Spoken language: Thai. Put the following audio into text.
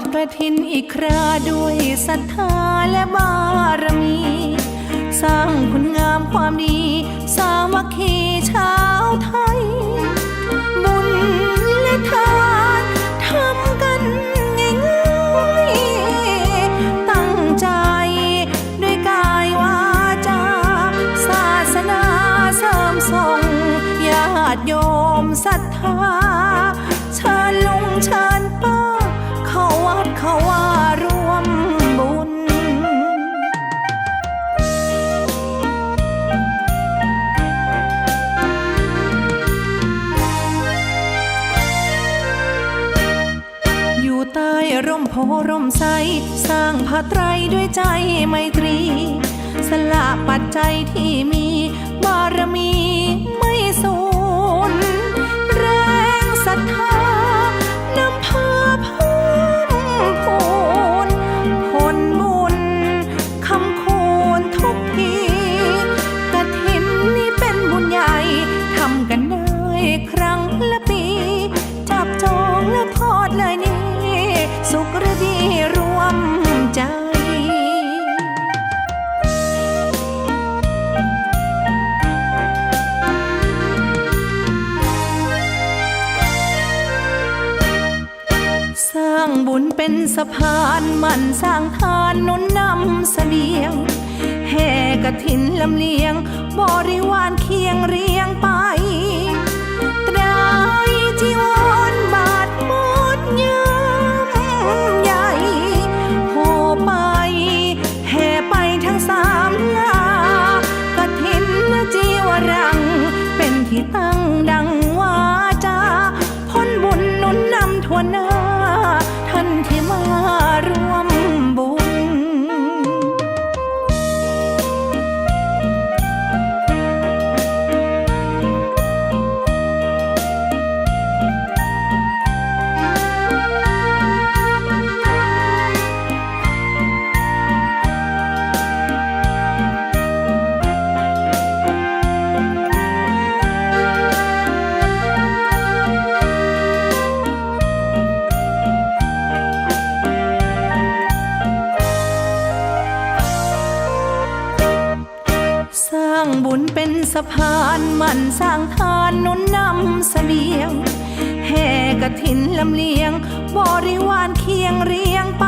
ดกระถินอีกคราด้วยศรัทธาและบารมี สร้างคุณงามความดี สามัคคีชาวไทย ใต้ร่มโพร่มใส สร้างพระไตรด้วยใจไมตรี สละปัจจัยที่มี นเป็นสะพานมันสร้างทานนุนนำเสบียง แห่กระถินลำเลียง บริวารเคียงเรียง บุญเป็นสะพานมันสร้างทานนุนนำเสบียงแห่กระถินลำเลียง บริวารเคียงเรียงไป